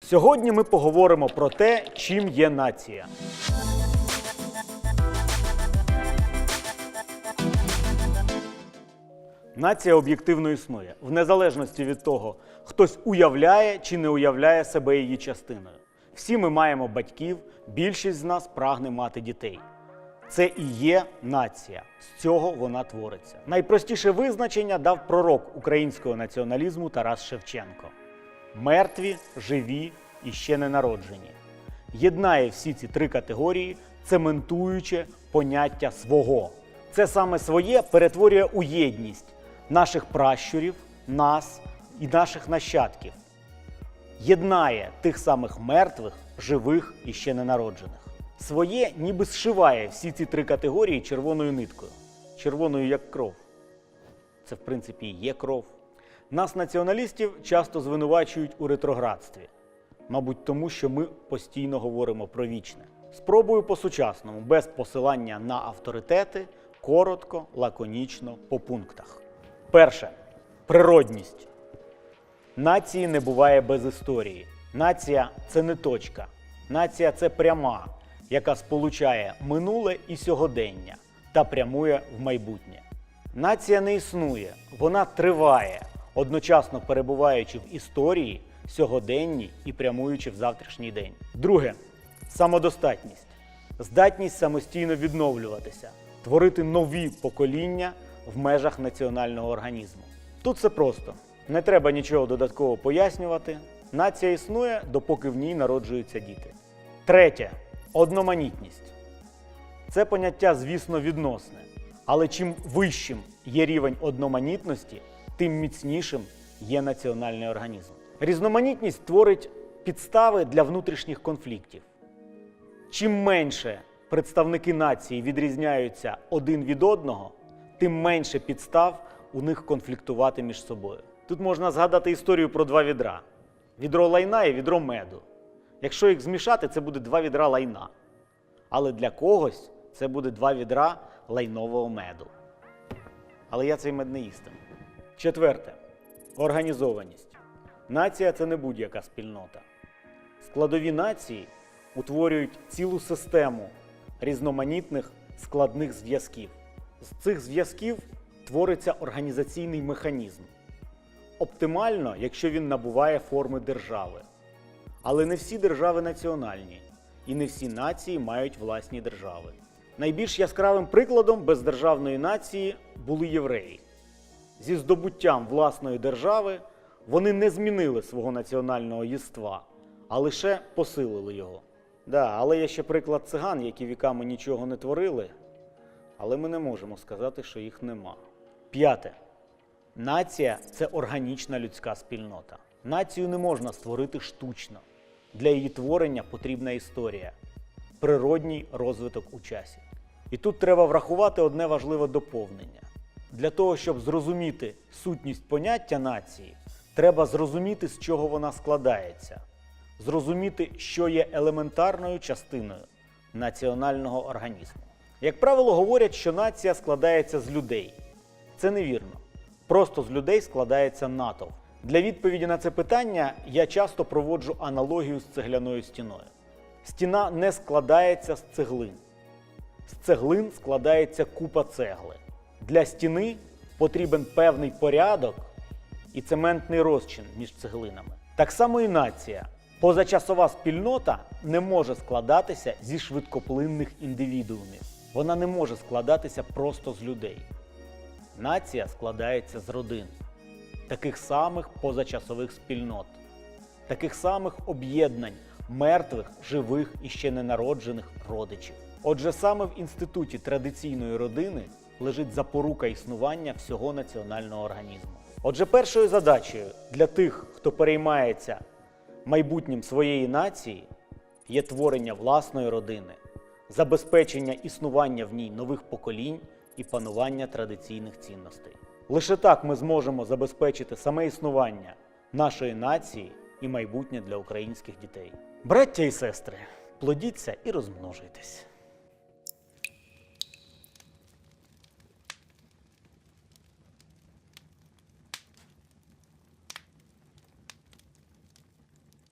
Сьогодні ми поговоримо про те, чим є нація. Нація об'єктивно існує, в незалежності від того, хтось уявляє чи не уявляє себе її частиною. Всі ми маємо батьків, більшість з нас прагне мати дітей. Це і є нація. З цього вона твориться. Найпростіше визначення дав пророк українського націоналізму Тарас Шевченко: мертві, живі і ще не народжені. Єднає всі ці три категорії, цементуючи поняття свого. Це саме своє перетворює у єдність наших пращурів, нас і наших нащадків. Єднає тих самих мертвих, живих і ще ненароджених. Своє ніби зшиває всі ці три категорії червоною ниткою. Червоною як кров. Це, в принципі, є кров. Нас, націоналістів, часто звинувачують у ретроградстві. Мабуть, тому що ми постійно говоримо про вічне. Спробую по-сучасному, без посилання на авторитети, коротко, лаконічно, по пунктах. Перше природність. Нації не буває без історії. Нація це не точка. Нація це пряма, яка сполучає минуле і сьогодення та прямує в майбутнє. Нація не існує, вона триває, одночасно перебуваючи в історії, сьогоденні і прямуючи в завтрашній день. Друге самодостатність, здатність самостійно відновлюватися, творити нові покоління в межах національного організму. Тут все просто. Не треба нічого додатково пояснювати. Нація існує, допоки в ній народжуються діти. Третє одноманітність. Це поняття, звісно, відносне. Але чим вищим є рівень одноманітності, тим міцнішим є національний організм. Різноманітність творить підстави для внутрішніх конфліктів. Чим менше представники нації відрізняються один від одного, тим менше підстав у них конфліктувати між собою. Тут можна згадати історію про два відра: відро лайна і відро меду. Якщо їх змішати, це буде два відра лайна. Але для когось це буде два відра лайнового меду. Але я цей мед не їстиму. Четверте організованість. Нація це не будь-яка спільнота. Складові нації утворюють цілу систему різноманітних складних зв'язків. З цих зв'язків твориться організаційний механізм. Оптимально, якщо він набуває форми держави. Але не всі держави національні, і не всі нації мають власні держави. Найбільш яскравим прикладом бездержавної нації були євреї. Зі здобуттям власної держави вони не змінили свого національного єства, а лише посилили його. Да, але є ще приклад циган, які віками нічого не творили, але ми не можемо сказати, що їх нема. П'яте. Нація це органічна людська спільнота. Націю не можна створити штучно. Для її творення потрібна історія, природній розвиток у часі. І тут треба врахувати одне важливе доповнення. Для того, щоб зрозуміти сутність поняття нації, треба зрозуміти, з чого вона складається, зрозуміти, що є елементарною частиною національного організму. Як правило, говорять, що нація складається з людей. Це невірно. Просто з людей складається натовп. Для відповіді на це питання я часто проводжу аналогію з цегляною стіною. Стіна не складається з цеглин. З цеглин складається купа цегли. Для стіни потрібен певний порядок і цементний розчин між цеглинами. Так само і нація. Позачасова спільнота не може складатися зі швидкоплинних індивідуумів. Вона не може складатися просто з людей. Нація складається з родин, таких самих позачасових спільнот, таких самих об'єднань мертвих, живих і ще ненароджених родичів. Отже, саме в інституті традиційної родини лежить запорука існування всього національного організму. Отже, першою задачею для тих, хто переймається майбутнім своєї нації, є творення власної родини, забезпечення існування в ній нових поколінь і панування традиційних цінностей. Лише так ми зможемо забезпечити саме існування нашої нації і майбутнє для українських дітей. Браття і сестри, плодіться і розмножуйтесь.